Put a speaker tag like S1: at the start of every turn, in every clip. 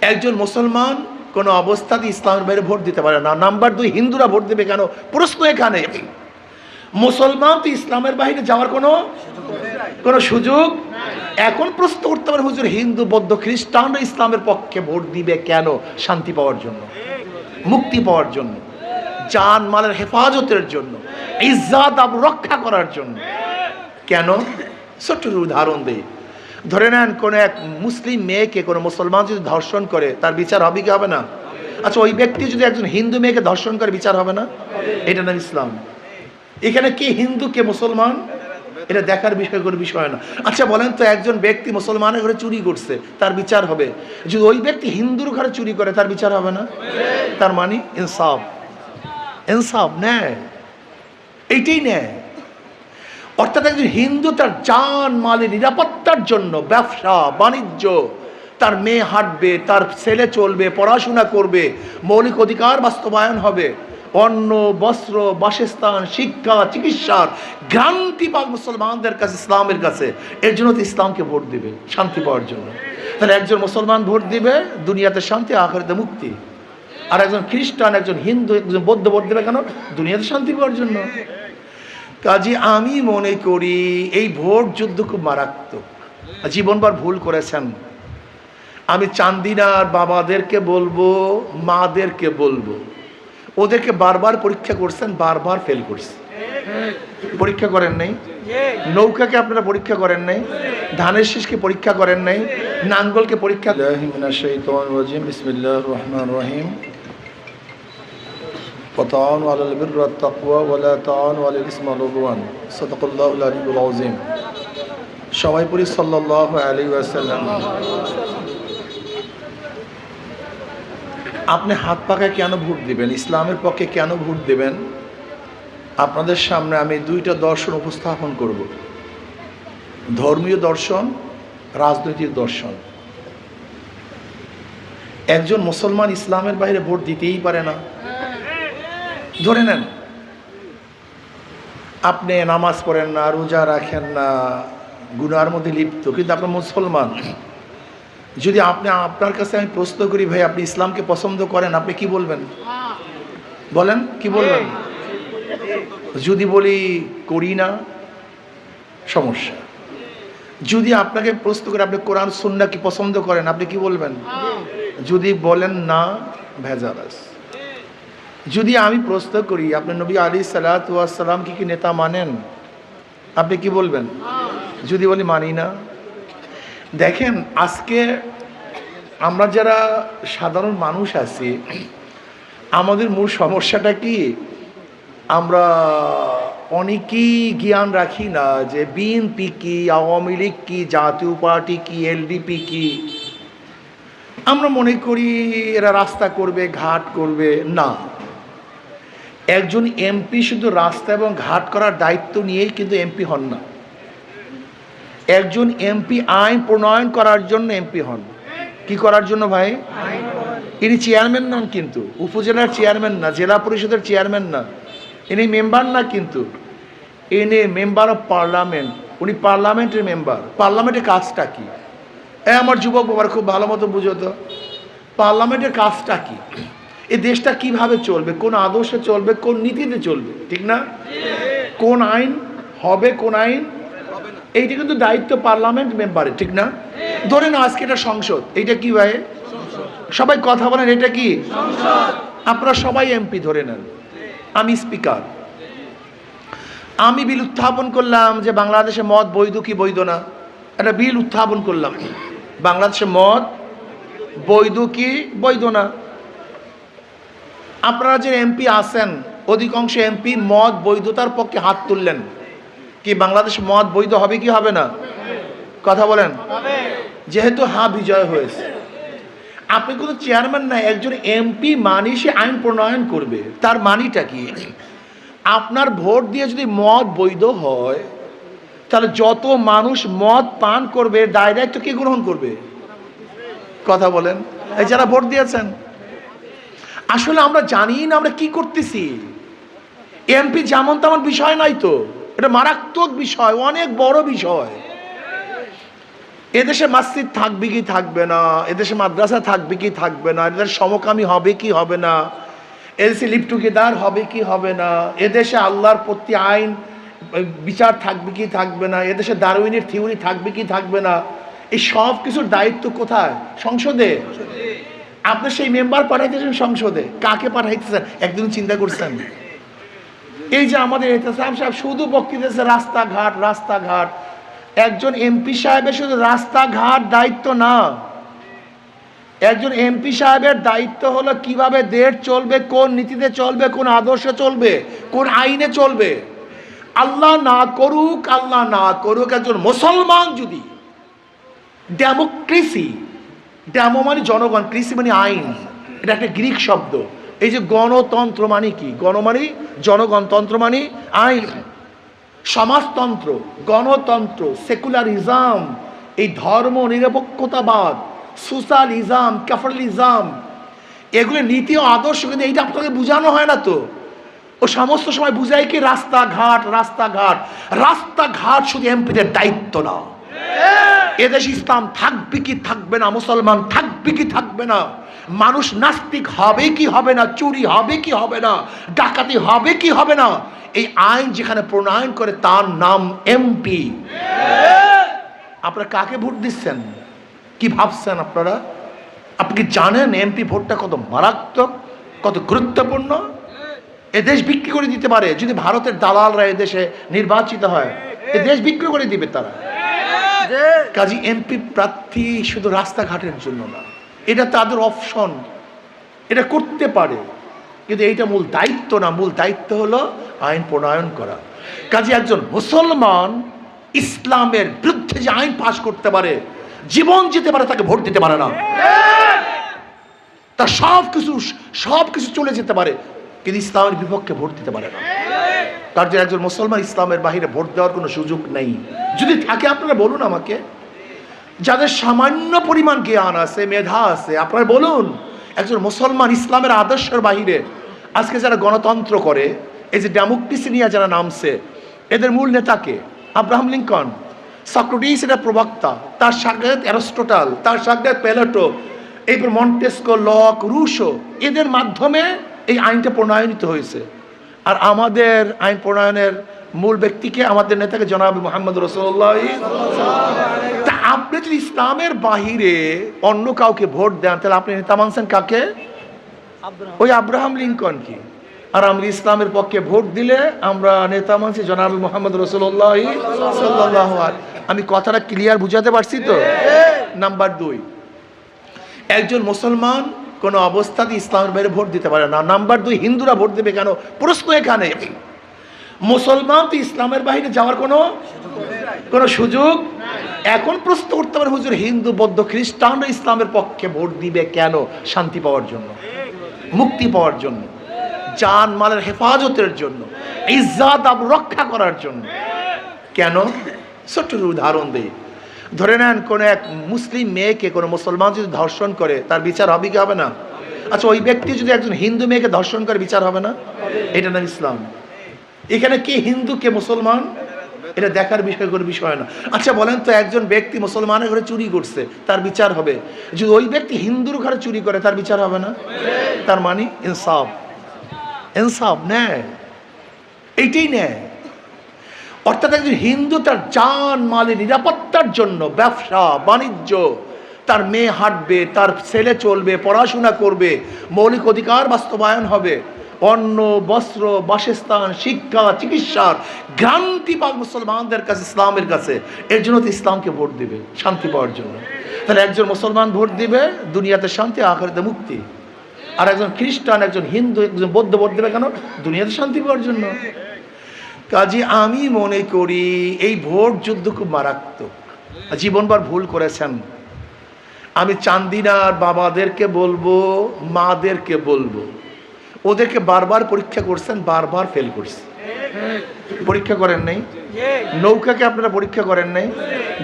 S1: একজন মুসলমান কোনো অবস্থাতে ইসলামের বাইরে ভোট দিতে পারে না। নাম্বার দুই, হিন্দুরা ভোট দেবে কেন? প্রশ্ন এখানে। মুসলমান তো ইসলামের বাইরে যাওয়ার কোনো কোনো সুযোগ এখন প্রশ্ন করতে পারে, হুজুর, হিন্দু, বৌদ্ধ, খ্রিস্টানরা ইসলামের পক্ষে ভোট দিবে কেন? শান্তি পাওয়ার জন্য, মুক্তি পাওয়ার জন্য জান মালের হেফাজতের জন্য, ইজ্জাত রক্ষা করার জন্য। কেন? ছোট্ট উদাহরণ দেই। ধরে নেন কোনো এক মুসলিম মেয়েকে, কোনো মুসলমান যদি ধর্ষণ করে, তার বিচার হবে কি হবে না? আচ্ছা ওই ব্যক্তি যদি একজন হিন্দু মেয়েকে ধর্ষণ করে, বিচার হবে না? এটা নাম ইসলাম। এখানে কি হিন্দু, কে মুসলমান? এটা দেখার বিষয়, কোনো বিষয় না। আচ্ছা বলেন তো একজন ব্যক্তি মুসলমানের ঘরে চুরি করছে, তার বিচার হবে। যদি ওই ব্যক্তি হিন্দুর ঘরে চুরি করে, তার বিচার হবে না? তার মানে ইনসাফ। ইনসাফ ন্যায়। এইটাই ন্যায়। অর্থাৎ একজন হিন্দু তার জান, মালের নিরাপত্তার জন্য ব্যবসা, বাণিজ্য, তার মেয়ে হাঁটবে, তার ছেলে চলবে, পড়াশোনা করবে, মৌলিক অধিকার বাস্তবায়ন হবে, অন্ন, বস্ত্র, বাসস্থান, শিক্ষা চিকিৎসার গ্রান্তি পাক মুসলমানদের কাছে, ইসলামের কাছে। এর জন্য তো ইসলামকে ভোট দিবে, শান্তি পাওয়ার জন্য। তাহলে একজন মুসলমান ভোট দিবে, দুনিয়াতে শান্তি, আখেরাতে মুক্তি। আর একজন খ্রিস্টান, একজন হিন্দু, একজন বৌদ্ধ ভোট দেবে কেন? দুনিয়াতে শান্তি পাওয়ার জন্য। কাজে আমি মনে করি এই ভোট যুদ্ধ খুব মারাত্মক। জীবনবার ভুল করেছেন। আমি চান্দিনার বাবাদেরকে বলব, মাদেরকে বলব। ওদেরকে বারবার পরীক্ষা করছেন, বারবার ফেল করছে। পরীক্ষা করেন নাই? নৌকাকে আপনারা পরীক্ষা করেন নাই? ধানের শীষকে পরীক্ষা করেন নাই? নাঙ্গলকে পরীক্ষা রহিম। وتعاونوا على البر والتقوى ولا تعاونوا على الإثم والعدوان صدق الله العلي العظيم সবাই পড়ি সাল্লাল্লাহু আলাইহি ওয়াসাল্লাম আপনি হাত পাকায় কেন ভোট দিবেন ইসলামের পক্ষে কেন ভোট দিবেন আপনাদের সামনে আমি দুইটা দর্শন উপস্থাপন করব ধর্মীয় দর্শন রাজনৈতিক দর্শন একজন মুসলমান ইসলামের বাইরে ভোট দিতেই পারে না ধরে নেন আপনি নামাজ পড়েন না রোজা রাখেন না গুনার মধ্যে লিপ্ত কিন্তু আপনার মুসলমান। যদি আপনি আপনার কাছে আমি প্রশ্ন করি ভাই আপনি ইসলামকে পছন্দ করেন? আপনি কি বলবেন? বলেন কি বলবেন? যদি বলি করি না সমস্যা। যদি আপনাকে প্রশ্ন করে আপনি কোরআন সুন্না কি পছন্দ করেন? আপনি কি বলবেন? যদি বলেন না ভেজাল আছে। যদি আমি প্রশ্ন করি আপনি নবী আলী সালাতাম কি কি নেতা মানেন? আপনি কি বলবেন? যদি বলি মানি না। দেখেন আজকে আমরা যারা সাধারণ মানুষ আছি আমাদের মূল সমস্যাটা কি? আমরা অনেকেই জ্ঞান রাখি না যে বিএনপি কি আওয়ামী লীগ কি জাতীয় পার্টি কি এলডিপি কি। আমরা মনে করি এরা রাস্তা করবে ঘাট করবে না। একজন এমপি শুধু রাস্তা এবং ঘাট করার দায়িত্ব নিয়েই কিন্তু এমপি হন না। একজন এমপি আইন প্রণয়ন করার জন্য এমপি হন। কি করার জন্য ভাই? ইনি চেয়ারম্যান নন কিন্তু, উপজেলার চেয়ারম্যান না, জেলা পরিষদের চেয়ারম্যান না, ইনি মেম্বার না কিন্তু। ইনি মেম্বার অফ পার্লামেন্ট, উনি পার্লামেন্টের মেম্বার। পার্লামেন্টের কাজটা কি? এ আমার যুবক বাবার খুব ভালো মতো বুঝতো পার্লামেন্টের কাজটা কি? এই দেশটা কীভাবে চলবে? কোন আদর্শে চলবে? কোন নীতিতে চলবে? ঠিক না? কোন আইন হবে, কোন আইন? এইটা কিন্তু দায়িত্ব পার্লামেন্ট মেম্বারের, ঠিক না? ধরেন আজকে এটা সংসদ। এইটা কি ভাই? সবাই কথা বলেন, এটা কি? আপনারা সবাই এমপি ধরে নেন। আমি স্পিকার। আমি বিল উত্থাপন করলাম যে বাংলাদেশে মদ বৈধ কি বৈধ না? একটা বিল উত্থাপন করলাম। বাংলাদেশে মদ বৈধ কি বৈধ না? আপনারা যে এমপি আছেন অধিকাংশ এমপি মদ বৈধতার পক্ষে হাত তুললেন। কি বাংলাদেশ মদ বৈধ হবে কি হবে না? কথা বলেন। যেহেতু হা বিজয় হয়েছে। আপনি কোনো চেয়ারম্যান না একজন এমপি মানি সে আইন প্রণয়ন করবে। তার মানিটা কি? আপনার ভোট দিয়ে যদি মদ বৈধ হয় তাহলে যত মানুষ মদ পান করবে দায় দায়িত্ব কে গ্রহণ করবে? কথা বলেন। এই যারা ভোট দিয়েছেন আসলে আমরা জানি না আমরা কি করতেছি। এমপি যেমন তেমন বিষয় নাই তো। এটা মারাত্মক বিষয়, অনেক বড় বিষয়। এদেশে মসজিদ থাকবে কি থাকবে না, এদেশে মাদ্রাসা থাকবে কি থাকবে না, এদের সমকামী হবে কি হবে না এদেশে লিপ টুগেদার হবে কি হবে না, এদেশে আল্লাহর প্রতি আইন বিচার থাকবে কি থাকবে না, এদেশে দারুইনের থিওরি থাকবে কি থাকবে না, এই সব কিছুর দায়িত্ব কোথায়? সংসদে। আপনি সেই মেম্বার পাঠাইতেছেন সংসদে। কাকে পাঠাইতেছেন? একদিন চিন্তা করছেন। এই যে আমাদের এহতেসাম সাহেব শুধু বক্তৃতেছে রাস্তাঘাট রাস্তাঘাট। একজন এমপি সাহেবের শুধু রাস্তাঘাট দায়িত্ব না। একজন এমপি সাহেবের দায়িত্ব হলো কীভাবে দেশ চলবে, কোন নীতিতে চলবে, কোন আদর্শে চলবে, কোন আইনে চলবে। আল্লাহ না করুক, আল্লাহ না করুক একজন মুসলমান যদি ডেমোক্রেসি ডেমো মানে জনগণ কৃষি মানে আইন, এটা একটা গ্রিক শব্দ। এই যে গণতন্ত্র মানে কি? গণ মানে জনগণতন্ত্র মানে আইন। সমাজতন্ত্র, গণতন্ত্র, সেকুলারিজম, এই ধর্ম নিরপেক্ষতাবাদ, সোশ্যালিজম, ক্যাপিটালিজম, এগুলো নীতি ও আদর্শ কিন্তু এইটা আপনাকে বোঝানো হয় না তো। ও সমস্ত সময় বুঝায় কি? রাস্তাঘাট রাস্তাঘাট। রাস্তাঘাট শুধু এমপিদের দায়িত্ব না। এদেশ ইসলাম থাকবে কি থাকবে না? মুসলমান থাকবে কি থাকবে না? মানুষ নাস্তিক হবে কি হবে না? চুরি হবে কি হবে না? ডাকাতি হবে কি হবে না? এই আইন যেখানে প্রণয়ন করে তার নাম এমপি আপনারা কাকে ভোট দিচ্ছেন? কি ভাবছেন আপনারা? আপনি কি জানেন এমপি ভোটটা কত মারাত্মক, কত গুরুত্বপূর্ণ? এ দেশ বিক্রি করে দিতে পারে। যদি ভারতের দালালরা এদেশে নির্বাচিত হয়, এ দেশ বিক্রি করে দিবে তারা। কাজী এমপি প্রার্থী শুধু রাস্তাঘাটের জন্য না, এটা তাদের অপশন এটা করতে পারে, কিন্তু এইটা মূল দায়িত্ব না। মূল দায়িত্ব হলো আইন প্রণয়ন করা। কাজে একজন মুসলমান ইসলামের বিরুদ্ধে যে আইন পাশ করতে পারে, জীবন যেতে পারে, তাকে ভোট দিতে পারে না। তার সব কিছু সব কিছু চলে যেতে পারে, কিন্তু ইসলামের বিপক্ষে ভোট দিতে পারে না। তার যে একজন মুসলমান ইসলামের বাহিরে ভোট দেওয়ার কোনো সুযোগ নেই। যদি থাকে আপনারা বলুন আমাকে। যাদের সামান্য পরিমাণ জ্ঞান আছে, মেধা আছে, আপনারা বলুন, একজন মুসলমান ইসলামের আদর্শের বাহিরে আজকে যারা গণতন্ত্র করে, এই যে ডেমোক্রেসি নিয়ে যারা নামছে, এদের মূল নেতাকে আব্রাহাম লিঙ্কন। সক্রেটিস এটা প্রবক্তা, তার সাক্ষাৎ অ্যারোস্টোটাল, তার সাক্ষাৎ প্যালেটো এরপর মন্টেস্কো, লক, রুশো, এদের মাধ্যমে এই আইনটা প্রণয়নিত হয়েছে। আর আমাদের আইন প্রণয়নের মূল ব্যক্তিকে আমাদের নেতাকে জনাব মোহাম্মদ রসুল্লাহ তা আপনি যদি ইসলামের বাহিরে অন্য কাউকে ভোট দেন তাহলে আপনি নেতা মানছেন কাকে? ওই আব্রাহাম লিঙ্কন কি? আর আমরা ইসলামের পক্ষে ভোট দিলে আমরা নেতা মানছি জনাব মোহাম্মদ রসুল্লাহ সাল্লাহ আমি কথাটা ক্লিয়ার বুঝাতে পারছি তো? নাম্বার দুই একজন মুসলমান কোনো অবস্থাতে ইসলামের বাইরে ভোট দিতে পারে না। নাম্বার দুই, হিন্দুরা ভোট দেবে কেন? প্রশ্ন এখানে। মুসলমান তো ইসলামের বাইরে যাওয়ার কোনো কোনো সুযোগ এখন প্রশ্ন করতে পারে, হুজুর, হিন্দু, বৌদ্ধ, খ্রিস্টানরা ইসলামের পক্ষে ভোট দিবে কেন? শান্তি পাওয়ার জন্য, মুক্তি পাওয়ার জন্য জান মালের হেফাজতের জন্য, ইজ্জাত রক্ষা করার জন্য। কেন? ছোট্ট উদাহরণ দেই। ধরে নেন কোনো এক মুসলিম মেয়েকে, কোনো মুসলমান যদি ধর্ষণ করে, তার বিচার হবে কি, হবে না? আচ্ছা ওই ব্যক্তি যদি একজন হিন্দু মেয়েকে ধর্ষণ করে, বিচার হবে না? এটা না ইসলাম। এখানে কে হিন্দু, কে মুসলমান? এটা দেখার বিষয়, কোনো বিষয় না। আচ্ছা বলেন তো একজন ব্যক্তি মুসলমানের ঘরে চুরি করছে, তার বিচার হবে। যদি ওই ব্যক্তি হিন্দুর ঘরে চুরি করে, তার বিচার হবে না? তার মানে ইনসাফ। ইনসাফ ন্যায়। এইটাই ন্যায়। অর্থাৎ একজন হিন্দু তার জান, মালের নিরাপত্তার জন্য ব্যবসা, বাণিজ্য, তার মেয়ে হাঁটবে, তার ছেলে চলবে, পড়াশোনা করবে, মৌলিক অধিকার বাস্তবায়ন হবে, অন্ন, বস্ত্র, বাসস্থান, শিক্ষা, চিকিৎসার গ্রান্তি পাক মুসলমানদের কাছে, ইসলামের কাছে। এর জন্য তো ইসলামকে ভোট দিবে, শান্তি পাওয়ার জন্য। তাহলে একজন মুসলমান ভোট দিবে, দুনিয়াতে শান্তি, আখেরাতে মুক্তি। আর একজন খ্রিস্টান, একজন হিন্দু, একজন বৌদ্ধ ভোট দেবে কেন? দুনিয়াতে শান্তি পাওয়ার জন্য। কাজে আমি মনে করি এই ভোট যুদ্ধ খুব মারাত্মক। জীবনবার ভুল করেছেন। আমি চান্দিনার বাবাদেরকে বলব, মাদেরকে বলব। ওদেরকে বারবার পরীক্ষা করছেন, বারবার ফেল করছে। পরীক্ষা করেন নাই? নৌকাকে আপনারা পরীক্ষা করেন নাই?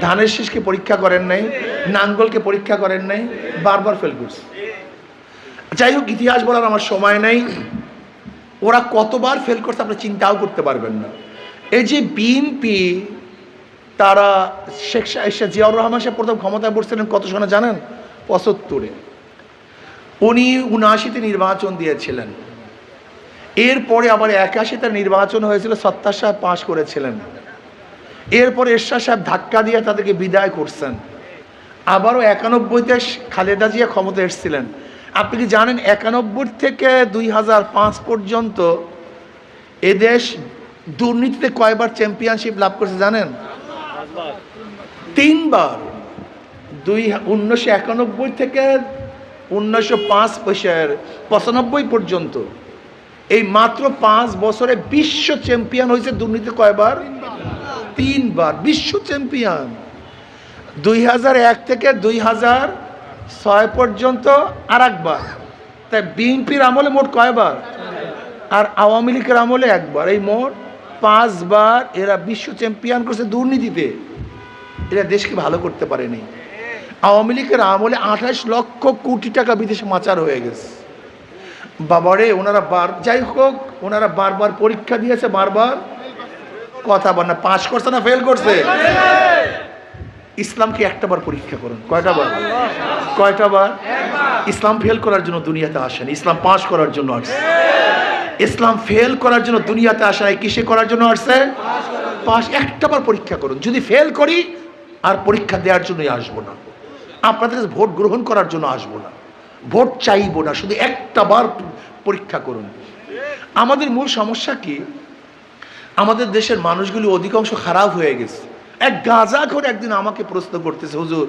S1: ধানের শীষকে পরীক্ষা করেন নাই? নাঙ্গলকে পরীক্ষা করেন নাই? বারবার ফেল করছে। যাই হোক, ইতিহাস বলার আমার সময় নেই। ওরা কতবার ফেল করছে আপনি চিন্তাও করতে পারবেন না। এই যে বিএনপি তারা শেখ শাহ জিয়াউর রহমান সাহেব প্রথম ক্ষমতায় বসছিলেন কত সনে জানেন? পঁচাত্তরে। উনি উনআশিতে নির্বাচন দিয়েছিলেন। এরপরে আবার একাশিতে নির্বাচন হয়েছিল, সত্তার সাহেব পাশ করেছিলেন। এরপরে এরশাদ সাহেব ধাক্কা দিয়ে তাদেরকে বিদায় করছেন। আবারও একানব্বইতে খালেদা জিয়া ক্ষমতা এসেছিলেন। আপনি কি জানেন একানব্বই থেকে দুই হাজার পাঁচ পর্যন্ত এদেশ দুর্নীতিতে কয়বার চ্যাম্পিয়নশিপ লাভ করেছে জানেন? তিনবার। দুই উনিশশো একানব্বই থেকে উনিশশো পাঁচ পঁচানব্বই পর্যন্ত। এই মাত্র পাঁচ বছরে বিশ্ব চ্যাম্পিয়ন হয়েছে দুর্নীতি কয়বার? তিনবার। বিশ্ব চ্যাম্পিয়ন দুই হাজার এক থেকে দুই হাজার ছয় পর্যন্ত আর একবার তাই বিএনপির আমলে মোট কয়বার? আর আওয়ামী লীগের আমলে একবার। এই মোট পাঁচবার এরা বিশ্ব চ্যাম্পিয়ন করছে দুর্নীতিতে। এরা দেশকে ভালো করতে পারেনি। আওয়ামী লীগের আমলে আঠাশ লক্ষ কোটি টাকা বিদেশে মাচার হয়ে গেছে। বাবারে, ওনারা বার, যাই হোক, ওনারা বারবার পরীক্ষা দিয়েছে, বারবার। কথা বল না, পাশ করছে না ফেল করছে? ইসলামকে একটা বার পরীক্ষা করুন। কয়টা বার কয়টা বার? ইসলাম ফেল করার জন্য দুনিয়াতে আসেন, ইসলাম পাশ করার জন্য আসছে। ইসলাম ফেল করার জন্য দুনিয়াতে আসে নাই, কিসে করার জন্য আসছে? পাশ একটা বার পরীক্ষা করুন। যদি ফেল করি, আর পরীক্ষা দেওয়ার জন্যই আসব না। আপনাদের কাছে ভোট গ্রহণ করার জন্য আসব না। ভোট চাইব না, শুধু একটা বার পরীক্ষা করুন। আমাদের মূল সমস্যা কি? আমাদের দেশের মানুষগুলি অধিকাংশ খারাপ হয়ে গেছে। এক গাঁজা করে একদিন আমাকে প্রশ্ন করতেছে, হুজুর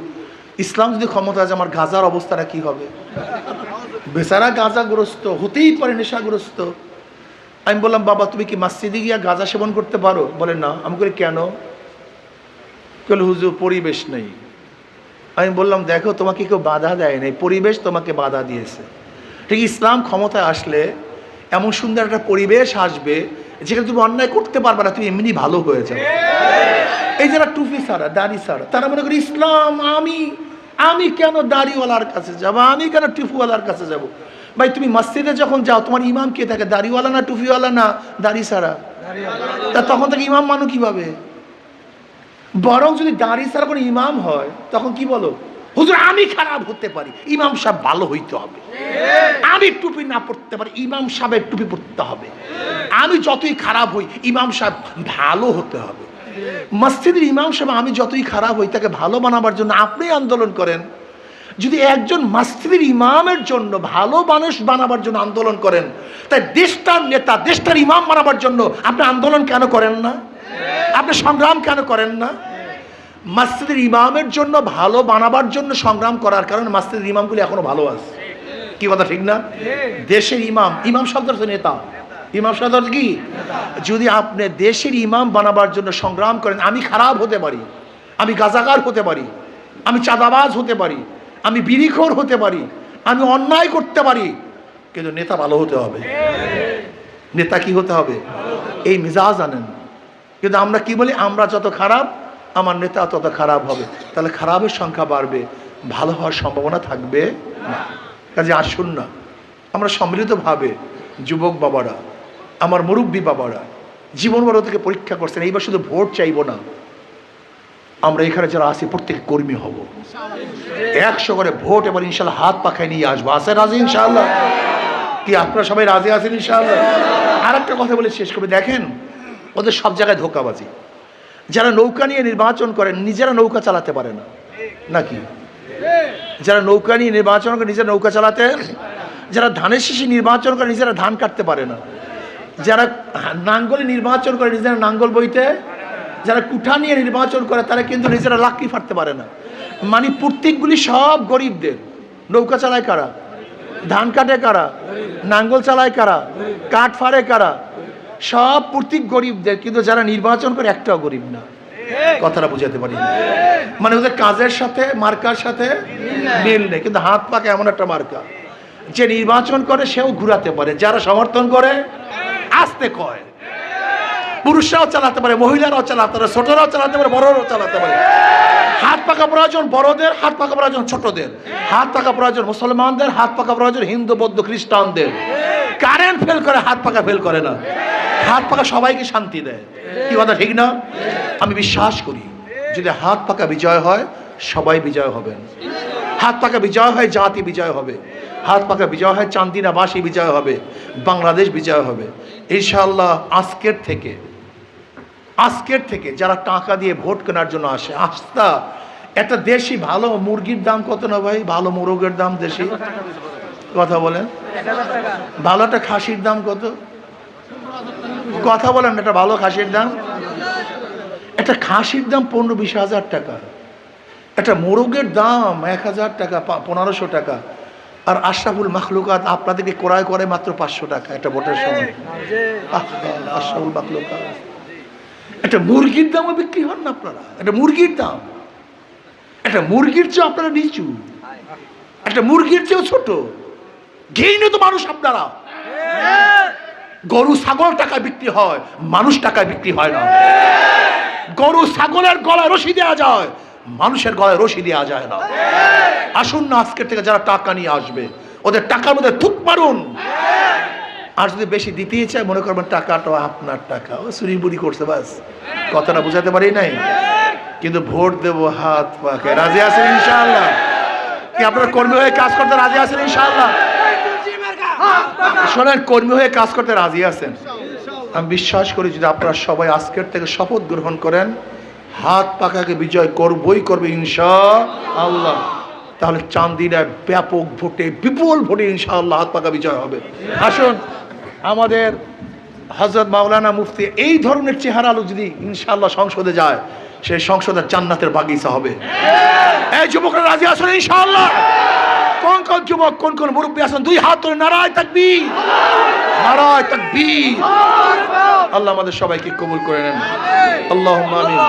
S1: ইসলাম যদি ক্ষমতা আছে, আমার গাজার অবস্থাটা কি হবে? বেচারা গাঁজাগ্রস্ত, হতেই পারে নেশাগ্রস্ত। আমি বললাম, বাবা, তুমি কি মসজিদে গিয়া গাঁজা সেবন করতে পারো? বলে, না। আমি বলি, কেন? বলে, হুজুর, পরিবেশ নেই। আমি বললাম, দেখো, তোমাকে কেউ বাধা দেয় নাই। পরিবেশ তোমাকে বাধা দিয়েছে। ঠিক ইসলাম ক্ষমতায় আসলে এমন সুন্দর একটা পরিবেশ আসবে, যেখানে তুমি অন্যায় করতে পারবে না, তুমি এমনি ভালো হয়ে যাবে। এই যারা টুপি ছাড়া, দাড়ি ছাড়া, তারা মনে করি, ইসলাম, আমি আমি কেন দাড়িওয়ালার কাছে যাব? আমি কেন টুপিওয়ালার কাছে যাব? ভাই, তুমি মসজিদে যখন যাও, তোমার ইমাম কে থাকে? দাড়িওয়ালা না টুপিওয়ালা না দাড়ি ছাড়া? তা তখন থেকে ইমাম মানু কীভাবে? বরং যদি দাঁড়িয়ে ছাড়া কোনো ইমাম হয়, তখন কি বলো? হুজুর, আমি খারাপ হতে পারি। ইমাম সাহেব ভালো হইতে হবে। আমি টুপি না পড়তে পারি, ইমাম সাহেবের টুপি পড়তে হবে। আমি যতই খারাপ হই, ইমাম সাহেব ভালো হতে হবে। মসজিদের ইমাম সাহেব, আমি যতই খারাপ হই, তাকে ভালো বানাবার জন্য আপনি আন্দোলন করেন। যদি একজন মসজিদের ইমামের জন্য ভালো মানুষ বানাবার জন্য আন্দোলন করেন, তাই দেশটার নেতা, দেশটার ইমাম বানাবার জন্য আপনি আন্দোলন কেন করেন না? আপনি সংগ্রাম কেন করেন না? মসজিদের ইমামের জন্য ভালো বানাবার জন্য সংগ্রাম করার কারণে মসজিদের ইমামগুলি এখনও ভালো আছে। কি কথা, ঠিক না? দেশের ইমাম ইমাম শব্দ নেতা। ইমাম অর্থ কি? যদি আপনি দেশের ইমাম বানাবার জন্য সংগ্রাম করেন, আমি খারাপ হতে পারি, আমি গাজাগার হতে পারি, আমি চাঁদাবাজ হতে পারি, আমি বিড়িখোর হতে পারি, আমি অন্যায় করতে পারি, কিন্তু নেতা ভালো হতে হবে। নেতা কি হতে হবে? এই মেজাজ আনেন। কিন্তু আমরা কি বলি? আমরা যত খারাপ, আমার নেতা তত খারাপ হবে। তাহলে খারাপের সংখ্যা বাড়বে, ভালো হওয়ার সম্ভাবনা থাকবে কাজে আসুন না। আমরা সম্মিলিতভাবে যুবক বাবারা আমার মুরব্বী বাবারা জীবন বড় থেকে পরীক্ষা করছেন, এইবার শুধু ভোট চাইব না। আমরা এখানে যারা আছি, প্রত্যেক কর্মী হব। একশো করে ভোট এবার ইনশাল্লাহ হাত পাখায় নিয়ে আসব। আছে রাজি ইনশাল্লাহ? কি, আপনারা সবাই রাজি আছেন ইনশাল্লাহ? আর একটা কথা বলে শেষ করে দেখেন, ওদের সব জায়গায় ধোকাবাজি। যারা নৌকা নিয়ে নির্বাচন করেন, নিজেরা নৌকা চালাতে পারে না। নাকি? যারা নৌকা নিয়ে নির্বাচন করে, নিজেরা নৌকা চালাতে, যারা ধানের শীষে নির্বাচন করে, নিজেরা ধান কাটতে পারে না। যারা নাঙ্গলে নির্বাচন করে, নিজেরা নাঙ্গল বইতে, যারা কুঠা নিয়ে নির্বাচন করে, তারা কিন্তু নিজেরা লাকড়ি ফাটতে পারে না। মানে প্রত্যেকগুলি সব গরিবদের। নৌকা চালায় কারা? ধান কাটে কারা? নাঙ্গল চালায় কারা? কাঠ ফাড়ে কারা? সব প্রত্যেক গরিবদের, কিন্তু যারা নির্বাচন করে, একটাও গরিব না। কথাটা বুঝাতে পারি মানে ওদের কাজের সাথে, মার্কার সাথে মিল নেই। কিন্তু হাত পাকে এমন একটা মার্কা। যে নির্বাচন করে, সেও ঘুরাতে পারে। যারা সমর্থন করে আসতে কয়। পুরুষরাও চালাতে পারে, মহিলারাও চালাতে পারে, ছোটরাও চালাতে পারে, বড়রাও চালাতে পারে। হাত পাকা প্রয়োজন বড়দের, হাত পাকা প্রয়োজন ছোটদের। হাত পাকা প্রয়োজন মুসলমানদের, হাত পাকা প্রয়োজন হিন্দু, বৌদ্ধ, খ্রিস্টানদের। কারেন্ট ফেল করে, হাত পাকা ফেল করে না। হাত পাকা সবাইকে শান্তি দেয়। কি কথা ঠিক না? আমি বিশ্বাস করি, যদি হাত পাকা বিজয় হয়, সবাই বিজয় হবেন। হাত পাকা বিজয় হয়, জাতি বিজয় হবে। হাত পাকা বিজয় হয় চান্দিনাবাসী বিজয় হবে, বাংলাদেশ বিজয় হবে। ইনশাআল্লাহ আজকের থেকে আজকের থেকে যারা টাকা দিয়ে ভোট কেনার জন্য আসে, আস্থা, একটা দেশি ভালো মুরগির দাম কত না ভাই? ভালো মোরগের দাম দেশি। কথা বলেন। ভালো একটা খাসির দাম কত? কথা বলেন একটা ভালো খাসির দাম। একটা খাসির দাম পনেরো বিশ হাজার টাকা। একটা মোরগের দাম এক হাজার টাকা, পনেরোশো টাকা। আর আশরাফুল মাখলুকাত আপনাদেরকে ক্রয় করে মাত্র পাঁচশো টাকা একটা ভোটের সময়। আশরাফুল মাখলুকাত। একটা মুরগির দামও বিক্রি হন না আপনারা? একটা মুরগির দাম। একটা মুরগির চেয়েও আপনারা নিচু। একটা মুরগির চেয়েও ছোট। তো মানুষ আপনারা। গরু ছাগল টাকা বিক্রি হয় মানুষ টাকায় বিক্রি হয় না। গরু ছাগলের গলায় রশি দেওয়া যায়। মানুষের গলায় রশি দেওয়া যায় না। আসুন না আজকের থেকে যারা টাকা নিয়ে আসবে, ওদের টাকার মধ্যে থুক মারুন। আর যদি বেশি দিতেই চায়, মনে করবেন টাকাটা আপনার টাকা। ও চুরি বুড়ি করছে, বাস। কথাটা বুঝাতে পারি নাই? কিন্তু ভোট দেবো, হাত পাকে। রাজি আছেন ইনশাআল্লাহ? কি আপনার কর্মী হয়ে কাজ করতে রাজি আছেন ইনশাআল্লাহ? শোনেন, কর্মী হয়ে কাজ করতে রাজি আছেন? আমি বিশ্বাস করি যদি আপনারা সবাই আজকের থেকে শপথ গ্রহণ করেন হাত পাকাকে বিজয় করবই করবে ইনশা আল্লাহ তাহলে চান্দিনায় ব্যাপক ভোটে, বিপুল ভোটে ইনশাআল্লাহ হাত পাকা বিজয় হবে। আসুন, আমাদের হজরত মাওলানা মুফতি এই ধরনের চেহারা আলো যদি ইনশাআল্লাহ সংসদে যায়, সেই সংসদে জান্নাতের বাগিচা হবে। এই যুবকরা রাজি আসুন ইনশাআল্লাহ? কোন কোন যুবক, কোন কোন মুরব্বী আছেন? দুই হাত ধরে নারায় থাকবি নারায় থাকবি আল্লাহ আমাদের সবাইকে কবুল করে নেন। আল্লাহ আমিন।